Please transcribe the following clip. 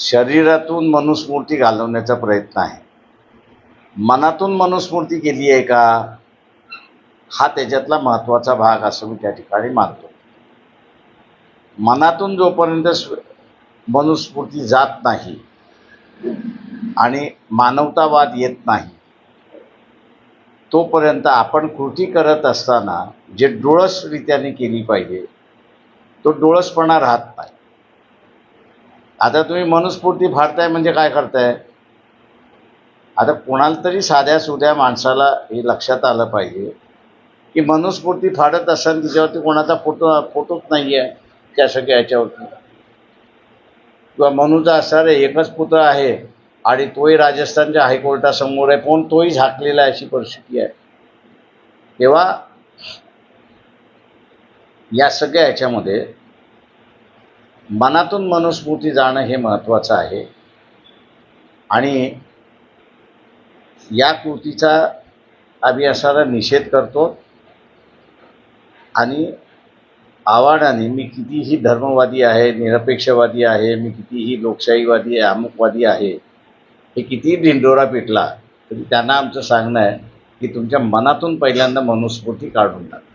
शरीरातून मनुस्मृती घालवण्याचा प्रयत्न आहे. मनातून मनुस्मृती केली आहे का? हा त्याच्यातला महत्त्वाचा भाग असं मी त्या ठिकाणी मानतो. मनातून जोपर्यंत मनुस्मृती जात नाही आणि मानवतावाद येत नाही तोपर्यंत आपण कृती करत असताना जे डोळसरित्याने केली पाहिजे तो डोळसपणा राहत नाही. आता तुम्ही मनुस्फूर्ती फाडताय म्हणजे काय करताय? आता कोणाला तरी साध्या सुध्या माणसाला हे लक्षात आलं पाहिजे की मनुस्फूर्ती फाडत असाल तिच्यावरती कोणाचा फोटो फोटोच नाही आहे सगळ्या याच्यावरती. किंवा मनुचा असणारे एकच पुत्र आहे आणि तोही राजस्थानच्या हायकोर्टासमोर आहे पण तोही झाकलेला आहे अशी परिस्थिती आहे. तेव्हा या सगळ्या ह्याच्यामध्ये मनातून मनुस्मृती जाणं हे महत्त्वाचं आहे. आणि या कृतीचा अभ्यासाला निषेध करतो. आणि आव्हानाने मी कितीही धर्मवादी आहे निरपेक्षवादी आहे मी कितीही लोकशाहीवादी आहे अमुकवादी आहे हे कितीही ढिंडोरा पिटला तरी त्यांना आमचं सांगणं आहे की तुमच्या मनातून पहिल्यांदा मनुस्मृती काढून टाका.